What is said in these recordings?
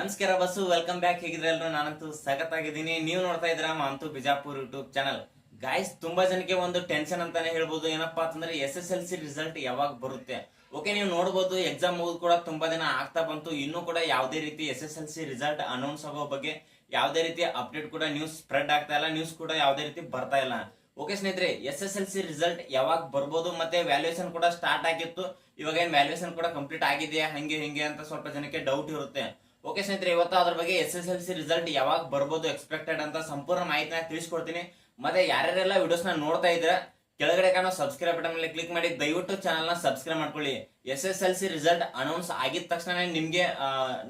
ನಮಸ್ಕಾರ bus welcome back ಹೇಗಿದ್ರೆ ಎಲ್ರು? ನಾನಂತೂ ಸಖತ್ತಾಗಿದ್ದೀನಿ. ನೀವು ನೋಡ್ತಾ ಇದ್ರ ಅಂತೂ ಬಿಜಾಪುರ್ ಯೂಟ್ಯೂಬ್ ಚಾನಲ್ ಗಾಯ್ಸ್ ತುಂಬಾ ಜನಕ್ಕೆ ಒಂದು ಟೆನ್ಷನ್ ಅಂತಾನೆ ಹೇಳ್ಬೋದು. ಏನಪ್ಪಾ ಅಂತಂದ್ರೆ S S L C result ಯಾವಾಗ ಬರುತ್ತೆ? ಓಕೆ ನೀವು ನೋಡ್ಬೋದು ಎಕ್ಸಾಮ್ ಮುಗಿದು ಕೂಡ ತುಂಬಾ ದಿನ ಆಗ್ತಾ ಬಂತು. ಇನ್ನೂ ಕೂಡ ಯಾವುದೇ ರೀತಿ S S L C result announce ಆಗೋ ಬಗ್ಗೆ ಯಾವುದೇ ರೀತಿ ಅಪ್ಡೇಟ್ ಕೂಡ ನ್ಯೂಸ್ ಸ್ಪ್ರೆಡ್ ಆಗ್ತಾ ಇಲ್ಲ. ನ್ಯೂಸ್ ಕೂಡ ಯಾವುದೇ ರೀತಿ ಬರ್ತಾ ಇಲ್ಲ. ಓಕೆ ಸ್ನೇಹಿತರೆ S S L C result ಯಾವಾಗ ಬರ್ಬೋದು ಮತ್ತೆ ವ್ಯಾಲ್ಯೂಯೇಷನ್ ಕೂಡ ಸ್ಟಾರ್ಟ್ ಆಗಿತ್ತು. ಇವಾಗ ಏನ್ ವ್ಯಾಲ್ಯೂಯೇಷನ್ ಕೂಡ ಕಂಪ್ಲೀಟ್ ಆಗಿದೆಯಾ? ಹಂಗೆ, ಹಿಂಗೆ ಅಂತ ಸ್ವಲ್ಪ ಜನಕ್ಕೆ ಡೌಟ್ ಇರುತ್ತೆ. ಓಕೆ ಸ್ನೇಹಿತರೆ, ಇವತ್ತು ಅದ್ರ ಬಗ್ಗೆ S S L C result ಯಾವಾಗ ಬರ್ಬೋದು ಎಕ್ಸ್ಪೆಕ್ಟೆಡ್ ಅಂತ ಸಂಪೂರ್ಣ ಮಾಹಿತಿನ ತಿಳಿಸ್ಕೊಡ್ತೀನಿ. ಮತ್ತೆ ಯಾರ್ಯಾರೆಲ್ಲ ವಿಡಿಯೋಸ್ನ ನೋಡ್ತಾ ಇದ್ರೆ ಕೆಳಗಡೆ ಕಾಣೋ ಸಬ್ಸ್ಕ್ರೈಬ್ ಬಟನ್ ಮೇಲೆ ಕ್ಲಿಕ್ ಮಾಡಿ, ದಯವಿಟ್ಟು ಚಾನಲ್ನ ಸಬ್ಸ್ಕ್ರೈಬ್ ಮಾಡ್ಕೊಳ್ಳಿ. S S L C result announce ಆಗಿದ ತಕ್ಷಣ ನಿಮ್ಗೆ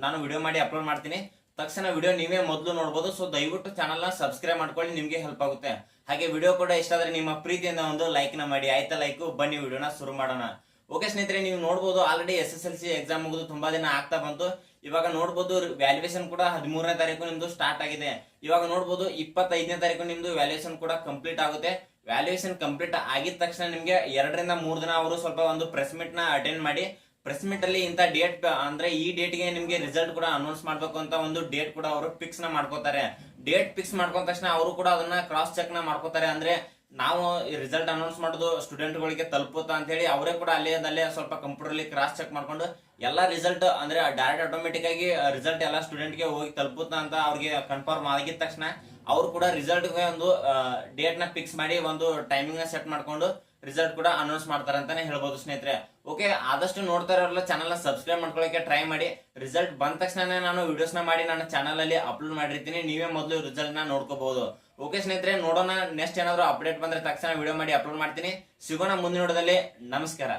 ನಾನು ವಿಡಿಯೋ ಮಾಡಿ ಅಪ್ಲೋಡ್ ಮಾಡ್ತೀನಿ. ತಕ್ಷಣ ವಿಡಿಯೋ ನೀವೇ ಮೊದಲು ನೋಡಬಹುದು ಸೊ ದಯವಿಟ್ಟು ಚಾನಲ್ನ ಸಬ್ಸ್ಕ್ರೈಬ್ ಮಾಡ್ಕೊಳ್ಳಿ, ನಿಮ್ಗೆ ಹೆಲ್ಪ್ ಆಗುತ್ತೆ. ಹಾಗೆ ವಿಡಿಯೋ ಕೂಡ ಇಷ್ಟ ಆದ್ರೆ ನಿಮ್ಮ ಪ್ರೀತಿಯಿಂದ ಒಂದು ಲೈಕ್ನ ಮಾಡಿ, ಆಯ್ತಾ ಲೈಕ್ ಬನ್ನಿ ವಿಡಿಯೋನ ಶುರು ಮಾಡೋಣ. ಓಕೆ ಸ್ನೇಹಿತರೆ, ನೀವು ನೋಡಬಹುದು already S S L C exam ಮುಗಿದು ತುಂಬಾ ದಿನ ಆಗ್ತಾ ಬಂತು. ಇವಾಗ ನೋಡ್ಬೋದು ವ್ಯಾಲ್ಯೂಯೇಷನ್ ಕೂಡ ಹದಿಮೂರನೇ ತಾರೀಕು ನಿಮ್ದು ಸ್ಟಾರ್ಟ್ ಆಗಿದೆ. ಇವಾಗ ನೋಡ್ಬೋದು ಇಪ್ಪತ್ತೈದನೇ ತಾರೀಕು ನಿಮ್ದು ವ್ಯಾಲ್ಯೂಯೇಷನ್ ಕೂಡ ಕಂಪ್ಲೀಟ್ ಆಗುತ್ತೆ. ವ್ಯಾಲ್ಯೂಯೇಷನ್ ಕಂಪ್ಲೀಟ್ ಆಗಿದ ತಕ್ಷಣ ನಿಮಗೆ ಎರಡರಿಂದ ಮೂರು ದಿನ ಅವರು ಸ್ವಲ್ಪ ಒಂದು ಪ್ರೆಸ್ ಮೀಟ್ನ ಅಟೆಂಡ್ ಮಾಡಿ ಪ್ರೆಸ್ ಮೀಟ್ ಅಲ್ಲಿ ಇಂತ ಡೇಟ್ ಅಂದ್ರೆ ಈ ಡೇಟ್ಗೆ ನಿಮ್ಗೆ ರಿಸಲ್ಟ್ ಕೂಡ ಅನೌನ್ಸ್ ಮಾಡ್ಬೇಕು ಅಂತ ಒಂದು ಡೇಟ್ ಕೂಡ ಅವರು ಫಿಕ್ಸ್ನ ಮಾಡ್ಕೋತಾರೆ. ಡೇಟ್ ಫಿಕ್ಸ್ ಮಾಡ್ಕೊಂಡ ತಕ್ಷಣ ಅವರು ಕೂಡ ಅದನ್ನ ಕ್ರಾಸ್ ಚೆಕ್ನ ಮಾಡ್ಕೋತಾರೆ. ಅಂದ್ರೆ ನಾವು ರಿಸಲ್ಟ್ ಅನೌನ್ಸ್ ಮಾಡೋದು ಸ್ಟೂಡೆಂಟ್ ಗಳಿಗೆ ತಲುಪುತ್ತಾ ಅಂತ ಹೇಳಿ ಅವರೇ ಕೂಡ ಅಲ್ಲೇ ಅಲ್ಲೇ ಸ್ವಲ್ಪ ಕಂಪ್ಯೂಟರ್ ಅಲ್ಲಿ ಕ್ರಾಸ್ ಚೆಕ್ ಮಾಡ್ಕೊಂಡು ಎಲ್ಲಾ ರಿಸಲ್ಟ್ ಅಂದ್ರೆ ಡೈರೆಕ್ಟ್ ಆಟೋಮೆಟಿಕ್ ಆಗಿ ರಿಸಲ್ಟ್ ಎಲ್ಲ ಸ್ಟೂಡೆಂಟ್ಗೆ ಹೋಗಿ ತಲುಪುತ್ತಾ ಅಂತ ಅವ್ರಿಗೆ ಕನ್ಫರ್ಮ್ ಆಗಿದ ತಕ್ಷಣ ಅವ್ರು ಕೂಡ ರಿಸಲ್ಟ್ಗೆ ಒಂದು ಡೇಟ್ನ ಫಿಕ್ಸ್ ಮಾಡಿ ಒಂದು ಟೈಮಿಂಗ್ನ ಸೆಟ್ ಮಾಡ್ಕೊಂಡು ರಿಸಲ್ಟ್ ಕೂಡ ಅನೌನ್ಸ್ ಮಾಡ್ತಾರೆ ಅಂತಾನೆ ಹೇಳ್ಬೋದು ಸ್ನೇಹಿತರೆ. ಓಕೆ ಆದಷ್ಟು ನೋಡ್ತಾ ಇರೋಲ್ಲ ಚಾನಲ್ನ ಸಬ್ಸ್ಕ್ರೈಬ್ ಮಾಡ್ಕೊಳ್ಳೋಕೆ ಟ್ರೈ ಮಾಡಿ. ರಿಸಲ್ಟ್ ಬಂದ ತಕ್ಷಣ ನಾನು ವಿಡಿಯೋಸ್ನ ಮಾಡಿ ನನ್ನ ಚಾನಲ್ ಅಲ್ಲಿ ಅಪ್ಲೋಡ್ ಮಾಡಿರ್ತೀನಿ. ನೀವೇ ಮೊದಲು ರಿಸಲ್ಟ್ನ ನೋಡ್ಕೋಬಹುದು. ಓಕೆ ಸ್ನೇಹಿತರೆ, ನೋಡೋಣ ನೆಕ್ಸ್ಟ್ ಏನಾದ್ರು ಅಪ್ಡೇಟ್ ಬಂದ್ರೆ ತಕ್ಷಣ ವಿಡಿಯೋ ಮಾಡಿ ಅಪ್ಲೋಡ್ ಮಾಡ್ತೀನಿ. ಸಿಗೋಣ ಮುಂದಿನ ನೋಡೋದಲ್ಲಿ ನಮಸ್ಕಾರ.